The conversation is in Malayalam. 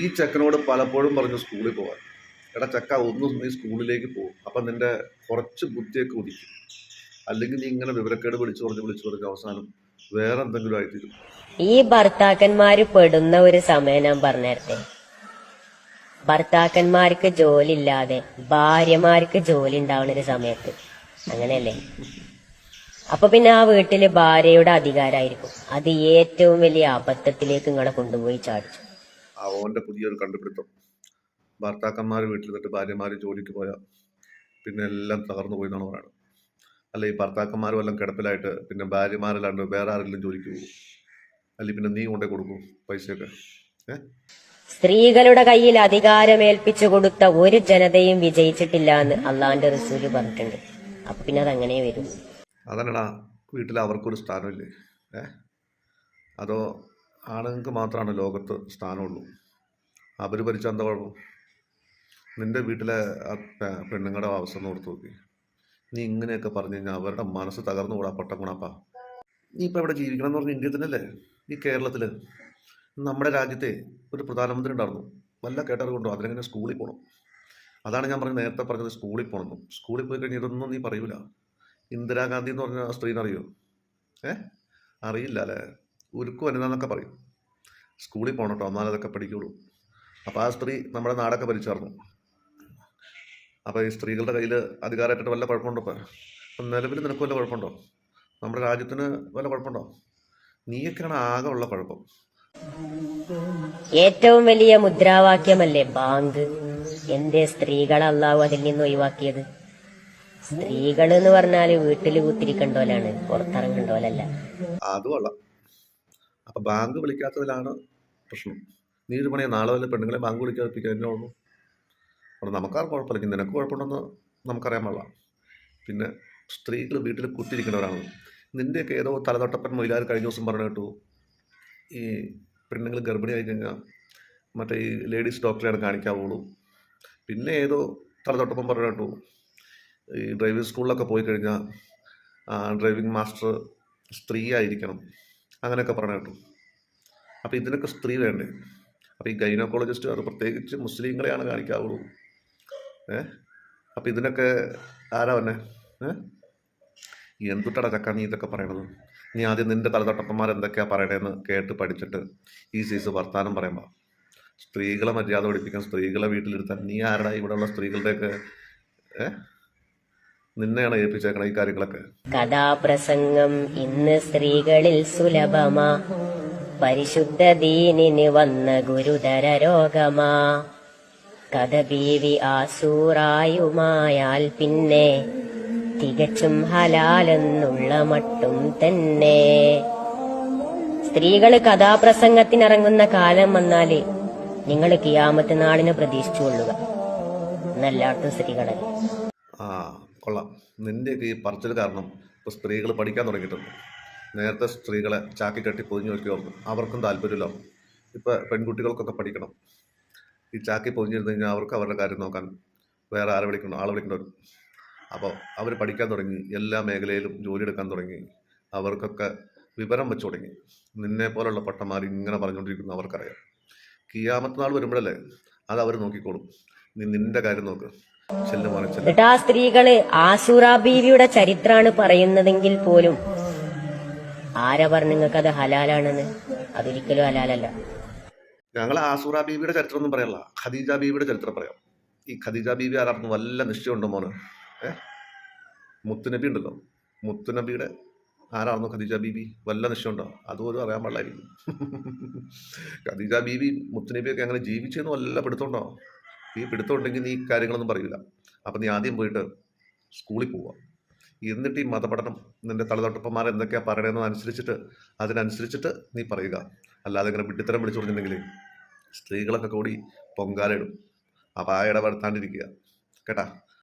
ഈ ചെക്കനോട് പലപ്പോഴും പറഞ്ഞു സ്കൂളിൽ പോകാൻ. എടാ ചക്ക ഒന്ന് നീ സ്കൂളിലേക്ക് പോകും അപ്പം നിന്റെ കുറച്ച് ബുദ്ധിയൊക്കെ ഉദിക്കും അല്ലെങ്കിൽ നീ ഇങ്ങനെ വിവരക്കേട് വിളിച്ചു പറഞ്ഞ് വിളിച്ചു പറഞ്ഞ് അവസാനം വേറെ എന്തെങ്കിലും ആയിത്തീരും. ഈ ഭർത്താക്കന്മാര് പെടുന്ന ഒരു സമയം ഞാൻ പറഞ്ഞേരട്ടെ. ഭർത്താക്കന്മാർക്ക് ജോലി ഇല്ലാതെ ഭാര്യമാർക്ക് ജോലി ഉണ്ടാവുന്ന ഒരു സമയത്ത്. അങ്ങനെയല്ലേ? അപ്പൊ പിന്നെ ആ വീട്ടിൽ ഭാര്യയുടെ അധികാരമായിരിക്കും അത് ഏറ്റവും വലിയ അബദ്ധത്തിലേക്ക് നിങ്ങളെ കൊണ്ടുപോയി ചാടിച്ചു. അവന്റെ പുതിയൊരു കണ്ടുപിടുത്തം. ഭർത്താക്കന്മാർ വീട്ടിൽ നിന്നിട്ട് ഭാര്യമാർ ജോലിക്ക് പോയ പിന്നെ എല്ലാം തകർന്നു പോയി എന്നാണ് പറയുന്നത്. അല്ല ഈ ഭർത്താക്കന്മാർ വല്ലതും കിടപ്പിലായിട്ട് പിന്നെ ഭാര്യമാരല്ലാണ്ട് വേറെ ആരെങ്കിലും ജോലിക്ക് പോകും. അല്ലെങ്കിൽ പിന്നെ നീ കൊണ്ടേ കൊടുക്കും പൈസയൊക്കെ? സ്ത്രീകളുടെ കയ്യിൽ അധികാരമേൽപ്പിച്ചു കൊടുത്ത ഒരു ജനതയും വിജയിച്ചിട്ടില്ല എന്ന് അള്ളാന്റെ റസൂൽ പറഞ്ഞിട്ടുണ്ട്. അപ്പൊ പിന്നെ അത് അതങ്ങനെ വരും. അതന്നെടാ വീട്ടിൽ അവർക്കൊരു സ്ഥാനമില്ലേ? ഏ? അതോ ആണുങ്ങൾക്ക് മാത്രമാണ് ലോകത്ത് സ്ഥാനമുള്ളൂ. അവർ ഭരിച്ചാൽ എന്താ കുഴപ്പം? നിന്റെ വീട്ടിലെ പെണ്ണുങ്ങളുടെ അവസ്ഥ ഓർത്ത് നോക്കി. നീ ഇങ്ങനെയൊക്കെ പറഞ്ഞു കഴിഞ്ഞാൽ അവരുടെ മനസ്സ് തകർന്നു കൂടാ പൊട്ടം നീ ഇപ്പോൾ ഇവിടെ ജീവിക്കണം എന്ന് പറഞ്ഞ ഇന്ത്യയിൽ തന്നെയല്ലേ? ഈ കേരളത്തിൽ നമ്മുടെ രാജ്യത്തെ ഒരു പ്രധാനമന്ത്രി ഉണ്ടായിരുന്നു. വല്ല കേട്ടറിവുണ്ടോ? അതിനെങ്ങനെ സ്കൂളിൽ പോകണം അതാണ് ഞാൻ പറഞ്ഞത് നേരത്തെ പറഞ്ഞത് സ്കൂളിൽ പോകണമെന്നും സ്കൂളിൽ പോയി കഴിഞ്ഞാൽ ഇതൊന്നും നീ പറയൂല. ഇന്ദിരാഗാന്ധി എന്ന് പറഞ്ഞ സ്ത്രീനെ അറിയോ? ഏ? അറിയില്ല അല്ലേ? ഉരുക്കു വനിതാന്നൊക്കെ പറയും. സ്കൂളിൽ പോകണം കേട്ടോ എന്നാലും അതൊക്കെ പഠിക്കുള്ളൂ. അപ്പോൾ ആ സ്ത്രീ നമ്മുടെ നാടൊക്കെ ഭരിച്ചായിരുന്നു അപ്പോൾ ഈ സ്ത്രീകളുടെ കയ്യിൽ അധികാരമായിട്ട് വല്ല കുഴപ്പമുണ്ടോ ഇപ്പം? നിലവിൽ നിനക്ക് വല്ല കുഴപ്പമുണ്ടോ? നമ്മുടെ രാജ്യത്തിന് വല്ല കുഴപ്പമുണ്ടോ? നീയൊക്കെയാണ് ആകെ ഉള്ള കുഴപ്പം. ഏറ്റവും വലിയ മുദ്രാവാക്യമല്ലേ ബാങ്ക്? എന്തേ സ്ത്രീകളെ അള്ളാഹു അതിൽ നിന്ന് ഒഴിവാക്കിയത്. സ്ത്രീകൾ എന്ന് പറഞ്ഞാൽ വീട്ടിൽ കുത്തിരിക്കണ്ടോലാണ് പുറത്തിറങ്ങണ്ടോലല്ല അത് കൊള്ളാം അപ്പം ബാങ്ക് വിളിക്കാത്തതിലാണ് പ്രശ്നം. നീ ഒരു പണിയാ നാളെ വല്ല പെണ്ണുങ്ങളെ ബാങ്ക് വിളിക്കാതിരിക്കാൻ എന്നെ ഉള്ളൂ. അവിടെ നമുക്കാർക്കും കുഴപ്പമില്ല. നിനക്ക് കുഴപ്പമുണ്ടെന്ന് നമുക്കറിയാൻ പാടില്ല. പിന്നെ സ്ത്രീകൾ വീട്ടിൽ കുത്തിരിക്കുന്നവരാണ്. നിന്റെയൊക്കെ ഏതോ തലതൊട്ടപ്പൻ മൊയിലാർ കഴിഞ്ഞ ദിവസം പറഞ്ഞു കേട്ടു. ഈ പെണ്ണുങ്ങൾ ഗർഭിണിയായി കഴിഞ്ഞാൽ മറ്റേ ഈ ലേഡീസ് ഡോക്ടറെയാണ് കാണിക്കാവുള്ളൂ. പിന്നെ ഏതോ തലതൊട്ടപ്പം പറഞ്ഞു കേട്ടു. ഈ ഡ്രൈവിംഗ് സ്കൂളിലൊക്കെ പോയി കഴിഞ്ഞാൽ ഡ്രൈവിംഗ് മാസ്റ്റർ സ്ത്രീ ആയിരിക്കണം അങ്ങനെയൊക്കെ പറഞ്ഞു കേട്ടു. അപ്പോൾ ഇതിനൊക്കെ സ്ത്രീ വേണ്ടേ? അപ്പോൾ ഈ ഗൈനക്കോളജിസ്റ്റ് അത് പ്രത്യേകിച്ച് മുസ്ലിങ്ങളെയാണ് കാണിക്കാവുള്ളൂ. ഏ? അപ്പോൾ ഇതിനൊക്കെ ആരാ വന്നെ? ഏ? എന്തുട്ടട ചക്ക നീ ഇതൊക്കെ പറയണത്? നീ ആദ്യം നിന്റെ തലതൊട്ടപ്പന്മാർ എന്തൊക്കെയാണ് പറയണതെന്ന് കേട്ട് പഠിച്ചിട്ട് ഈ സീസ് വർത്താനം പറയുമ്പോൾ സ്ത്രീകളെ മര്യാദ പഠിപ്പിക്കാൻ സ്ത്രീകളെ വീട്ടിലിരുത്താൻ. നീ ആരുടെ ഇവിടെയുള്ള സ്ത്രീകളുടെയൊക്കെ ഏ? നിന്നെയാണ് ഏൽപ്പിച്ചേക്കണം ഈ കാര്യങ്ങളൊക്കെ. കഥാപ്രസംഗം ഇന്ന് സ്ത്രീകളിൽ സുലഭമാ. പരിശുദ്ധ ദീനിന് വന്ന ഗുരുതര രോഗമാ. കഥ ബീവി ആസൂറായുമായാൽ പിന്നെ തികച്ചും ഹലാലെന്നുള്ള മട്ടും തന്നെ. സ്ത്രീകൾ കഥാപ്രസംഗത്തിനിറങ്ങുന്ന കാലം വന്നാൽ നിങ്ങൾ കിയാമത്ത് നാളിനെ പ്രതീക്ഷിച്ചുകൊള്ളുക. എന്നല്ലാട്ടും സ്ത്രീകളെ കൊള്ളാം. നിന്റെയൊക്കെ ഈ പറച്ചിൽ കാരണം ഇപ്പോൾ സ്ത്രീകൾ പഠിക്കാൻ തുടങ്ങിയിട്ടുണ്ട്. നേരത്തെ സ്ത്രീകളെ ചാക്കി കെട്ടി പൊതിഞ്ഞു വയ്ക്കുമായിരുന്നു അവർക്കും താല്പര്യമില്ല. ഇപ്പോൾ പെൺകുട്ടികൾക്കൊക്കെ പഠിക്കണം. ഈ ചാക്കി പൊതിഞ്ഞിരുന്നു കഴിഞ്ഞാൽ അവർക്ക് അവരുടെ കാര്യം നോക്കാൻ വേറെ ആരെ വിളിക്കണം ആളെ വിളിക്കേണ്ടി അപ്പോൾ അവർ പഠിക്കാൻ തുടങ്ങി എല്ലാ മേഖലയിലും ജോലി എടുക്കാൻ തുടങ്ങി അവർക്കൊക്കെ വിവരം വെച്ചു തുടങ്ങി. നിന്നെ പോലുള്ള പട്ടന്മാർ ഇങ്ങനെ പറഞ്ഞുകൊണ്ടിരിക്കുന്നു അവർക്കറിയാം. കിയാമത്ത് നാൾ വരുമ്പോഴല്ലേ അത് അവർ നോക്കിക്കോളും. നീ നിന്റെ കാര്യം നോക്ക്. എന്നിട്ട് ആ സ്ത്രീകൾ ആസൂറ ബീവിയുടെ ചരിത്രമാണ് പറയുന്നതെങ്കിൽ പോലും. ആരാ പറഞ്ഞു നിങ്ങൾക്ക് അത് ഹലാലാണെന്ന്? അതൊരിക്കലും ഹലാലല്ല. ഞങ്ങൾ ആസൂറ ബീവിയുടെ ചരിത്രം ഒന്നും പറയല്ല. ഖദീജ ബീവിയുടെ ചരിത്രം പറയാം. ഈ ഖദീജ ബീവി ആരായിരുന്നു വല്ല നിശ്ചയമുണ്ടോ മോന്? ഏ? മുത്തുനബി ഉണ്ടല്ലോ. മുത്തുനബിയുടെ ആരായിരുന്നു ഖദീജ ബീബി വല്ല നിശ്ചയമുണ്ടോ? അതുപോലും അറിയാൻ പാടില്ലായിരിക്കും. ഖദീജ ബീബി മുത്തുനബിയൊക്കെ അങ്ങനെ ജീവിച്ചെന്ന് വല്ല പിടുത്തമുണ്ടോ? ഈ പിടുത്തം ഉണ്ടെങ്കിൽ നീ കാര്യങ്ങളൊന്നും പറയില്ല. അപ്പം നീ ആദ്യം പോയിട്ട് സ്കൂളിൽ പോവുക എന്നിട്ട് ഈ മതപഠനം നിന്റെ തലതൊട്ടപ്പന്മാർ എന്തൊക്കെയാ പറയണതെന്ന് അനുസരിച്ചിട്ട് അതിനനുസരിച്ചിട്ട് നീ പറയുക. അല്ലാതെ ഇങ്ങനെ വിട്ടിത്തരം വിളിച്ചു സ്ത്രീകളൊക്കെ കൂടി പൊങ്കാലിടും അപ്പം ആ ഇടപെടുത്താണ്ടിരിക്കുക. കേട്ടാ?